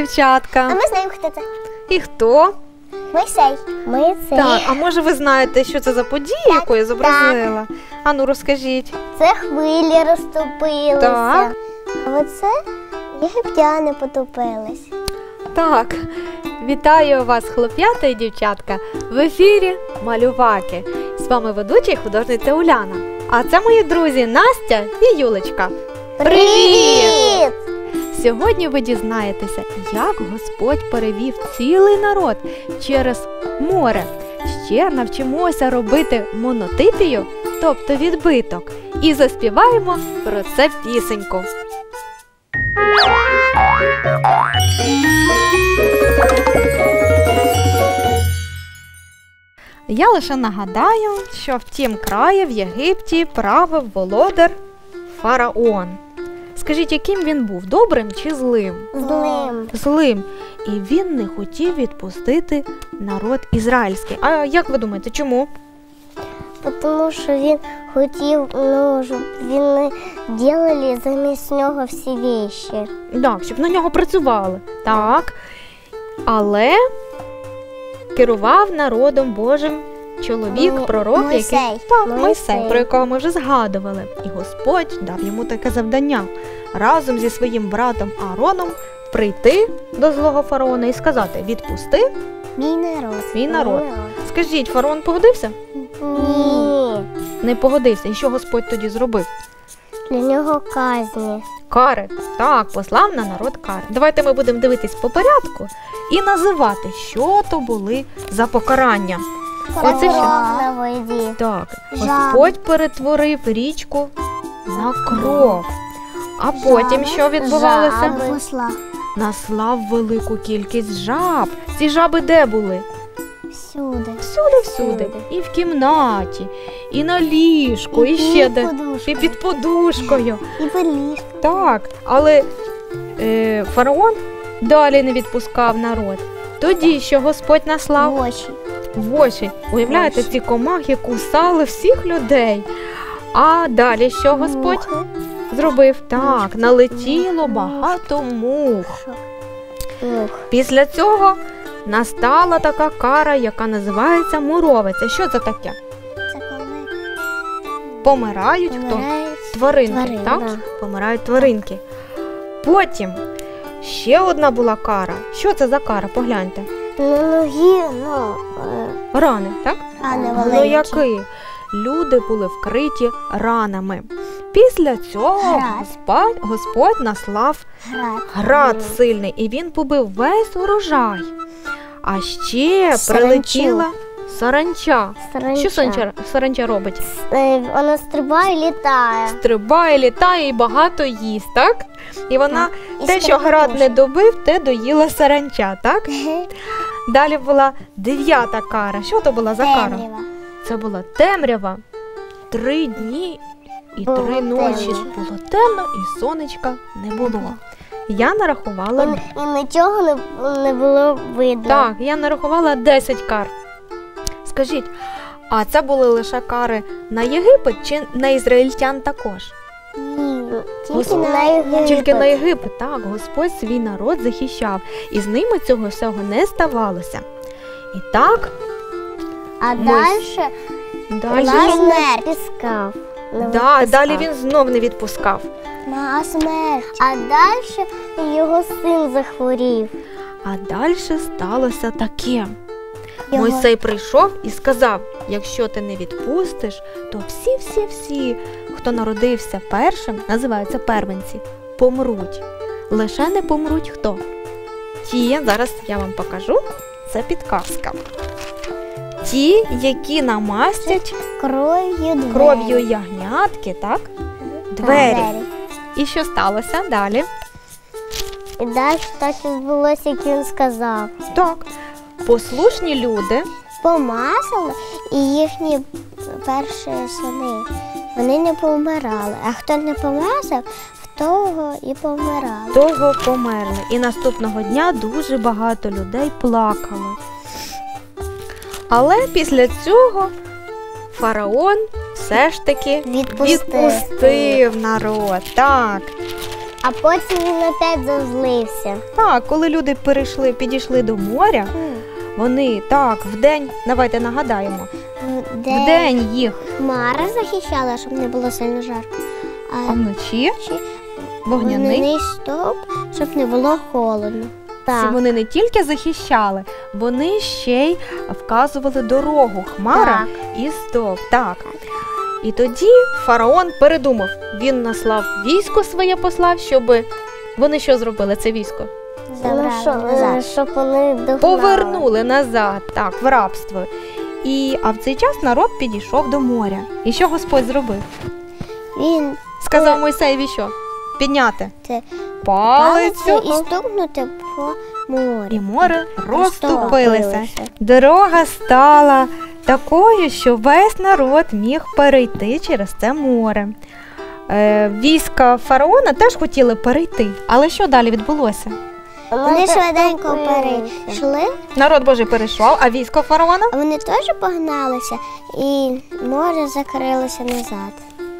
дівчатка! А ми знаємо, хто це. І хто? Мойсей. Мойсей. Так, а може ви знаєте, що це за подія, яку я зобразила? А ну розкажіть. Це хвилі розступилися. Так. А оце єгиптяни потопились. Так, вітаю вас, хлоп'ята і дівчатка. В ефірі Малюваки. З вами ведуча і художниця Уляна. А це мої друзі Настя і Юлечка. Привіт! Сьогодні ви дізнаєтеся, як Господь перевів цілий народ через море. Ще навчимося робити монотипію, тобто відбиток, і заспіваємо про це пісеньку. Я лише нагадаю, що в тім краї в Єгипті правив володар фараон. Скажіть, яким він був добрим чи злим? Злим. Злим. І він не хотів відпустити народ ізраїльський. А як ви думаєте, чому? Тому що він хотів, ну, щоб він не ділили замість нього всі віші. Так, щоб на нього працювали. Так. Але керував народом Божим чоловік, пророк, який так, Мойсей. Мойсей, про якого ми вже згадували. І Господь дав йому таке завдання разом зі своїм братом Аароном прийти до злого фараона і сказати: відпусти. Мій народ. Мій народ. Скажіть, фараон погодився? Ні. Не погодився. І що Господь тоді зробив? Для нього казні. Кари. Так, послав на народ кари. Давайте ми будемо дивитись по порядку і називати, що то були за покарання. Оце що? на воді. Так, Жаби. Господь перетворив річку на кров. А потім що відбувалося? Посла. Наслав велику кількість жаб. Ці жаби де були? Всюди. Всюди, всюди. І в кімнаті, і на ліжку, і, ще де. І під подушкою. І пиліжка. Так, але е, фараон далі не відпускав народ. Тоді, що Господь наслав Очі. в очі. Уявляєте, ці комахи кусали всіх людей. А далі що Господь Мухи. Зробив? Так, налетіло багато мух. Після цього настала така кара, яка називається муровиця. Що це таке? Це коли Помирають хто? Тваринки, так? да. Помирають тваринки. Потім ще одна була кара. Що це за кара? Погляньте. Ноги, ну, е, Рани, так? рани Ну які? Люди були вкриті ранами. Після цього Град. Господь, Господь наслав Град. сильний, і він побив весь урожай. А ще Саранчу. прилетіла саранча. Саранча. Що саранча, саранча робить? Е, Вона стрибає і літає. Стрибає, літає і багато їсть, так? І вона І те, що град не добив, те доїла саранча, так? Далі була дев'ята кара. Що то була за кара? Темрява. Це була темрява. Три дні і Було три ночі темно. було темно, і сонечка не було. Я нарахувала І, і нічого не, не було видно. так, я нарахувала 10 кар. Скажіть, а це були лише кари на Єгипет чи на ізраїльтян також? Ні, тільки Господь. на Єгипет. Тільки на Єгипет, так, Господь свій народ захищав, і з ними цього всього не ставалося. І так, А Мойс- далі далі, на він- смерть піскав. Не да, відпускав. далі він знов не відпускав. На смерть. А далі його син захворів. А далі сталося таке. Його... Мойсей прийшов і сказав: якщо ти не відпустиш, то всі-всі-всі, хто народився першим, називаються первенці. помруть. Лише не помруть хто? Ті, зараз я вам покажу, це підказка. Ті, які намастять Кров'ю кров'ю ягнятки, так? Двері. І що сталося далі? І далі так відбулося, як він сказав. Так. Послушні люди Помазали і їхні перші сини. Вони не помирали. А хто не помазав, в того і помирали. того померли. І наступного дня дуже багато людей плакало. Але після цього фараон все ж таки Відпустив. відпустив народ. Так. А потім він опять зазлився. Так, коли люди перейшли, підійшли до моря, вони так, вдень, давайте нагадаємо, Де вдень їх, Хмара захищала, щоб не було сильно жарко. а А вночі чи вогняний. вогняний стовп, щоб не було холодно. Так. Вони не тільки захищали, вони ще й вказували дорогу, хмара і стовп. Так. І тоді фараон передумав. Він наслав військо своє послав, щоб вони що зробили це військо? Забрали е, назад. Щоб вони догнали. Повернули назад, так, в рабство. І а в цей час народ підійшов до моря. І що Господь зробив? Він Сказав Мойсеєві що? Підняти це палицю, палицю і стукнути по і море. Розступилося. Дорога стала такою, що весь народ міг перейти через це море. Е, війська фараона теж хотіли перейти. Але що далі відбулося? Вони швиденько перейшли, Народ Божий перейшов, а військо фараона? вони теж погналися, і море закрилося назад.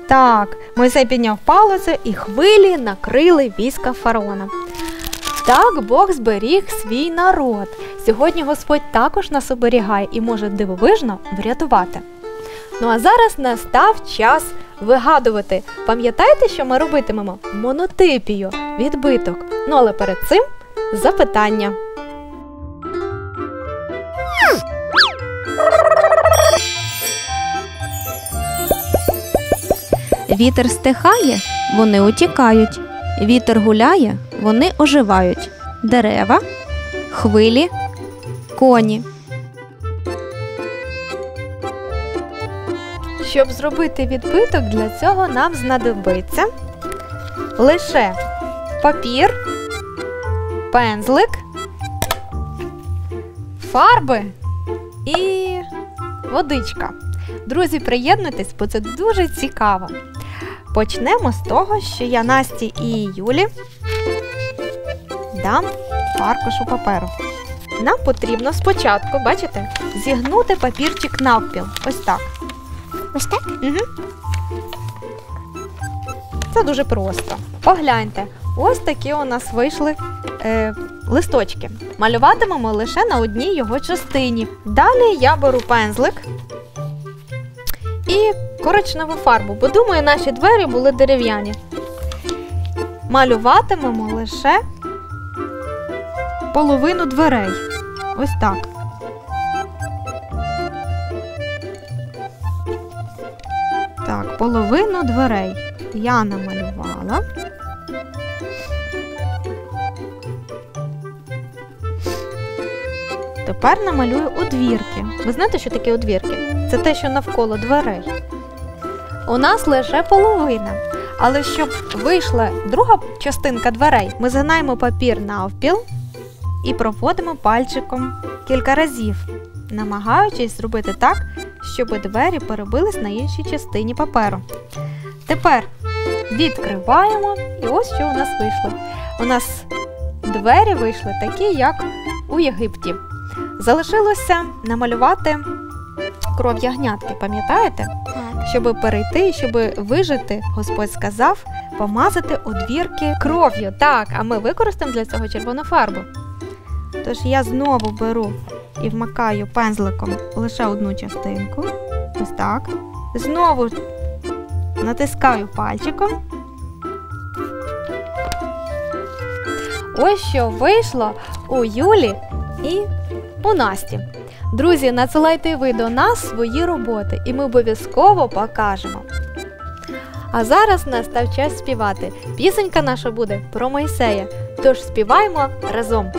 Так, Мойсей підняв палицю і хвилі накрили війська фараона. Так Бог зберіг свій народ. Сьогодні Господь також нас оберігає і може дивовижно врятувати. Ну а зараз настав час вигадувати. Пам'ятаєте, що ми робитимемо? Монотипію, відбиток. Ну але перед цим запитання. Вітер стихає, вони утікають. Вітер гуляє, вони оживають. Дерева, хвилі, коні. Щоб зробити відбиток, для цього нам знадобиться лише папір, пензлик, фарби і водичка. Друзі, приєднуйтесь, бо це дуже цікаво. Почнемо з того, що я Насті і Юлі дам аркушу паперу. Нам потрібно спочатку, бачите, зігнути папірчик навпіл. Ось так. Ось так? Угу. Це дуже просто. Погляньте, ось такі у нас вийшли е, листочки. Малюватимемо лише на одній його частині. Далі я беру пензлик і коричневу фарбу, бо думаю, наші двері були дерев'яні. Малюватимемо лише половину дверей. Ось так. Так, половину дверей я намалювала. Тепер намалюю одвірки. Ви знаєте, що таке одвірки? Це те, що навколо дверей. У нас лише половина. Але щоб вийшла друга частинка дверей, ми згинаємо папір навпіл і проводимо пальчиком кілька разів, намагаючись зробити так, щоб двері перебились на іншій частині паперу. Тепер відкриваємо, і ось що у нас вийшло. У нас двері вийшли такі, як у Єгипті. Залишилося намалювати кров ягнятки, пам'ятаєте? Щоб перейти і щоб вижити, Господь сказав помазати одвірки кров'ю. Так, а ми використаємо для цього червону фарбу. Тож я знову беру і вмикаю пензликом лише одну частинку. Ось так. Знову натискаю пальчиком. Ось що вийшло у Юлі і у Насті. Друзі, надсилайте ви до нас свої роботи, і ми обов'язково покажемо. А зараз настав час співати. Пісенька наша буде про Мойсея. Тож співаємо разом.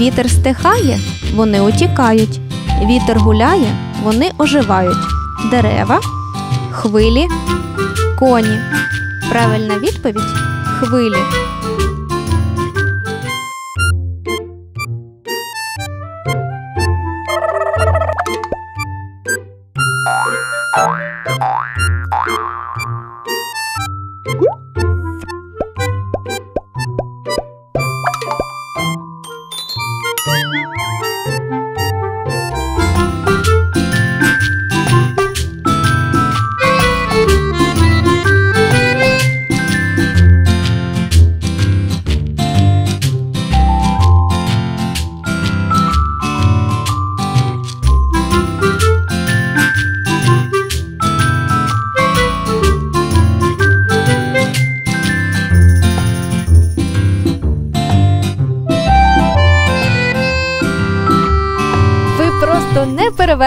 Вітер стихає, вони утікають. Вітер гуляє, вони оживають. Дерева, хвилі, коні. Правильна відповідь хвилі.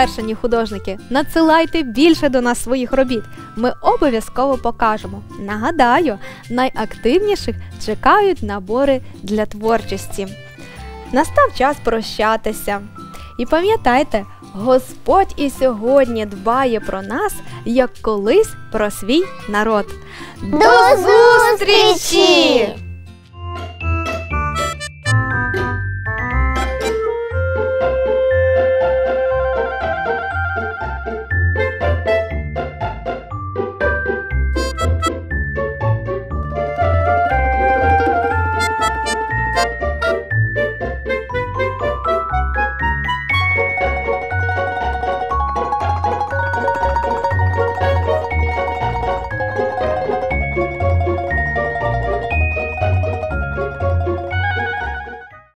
Неперевершені художники. Надсилайте більше до нас своїх робіт. Ми обов'язково покажемо. Нагадаю, найактивніших чекають набори для творчості. Настав час прощатися. І пам'ятайте, Господь і сьогодні дбає про нас, як колись про свій народ. До зустрічі!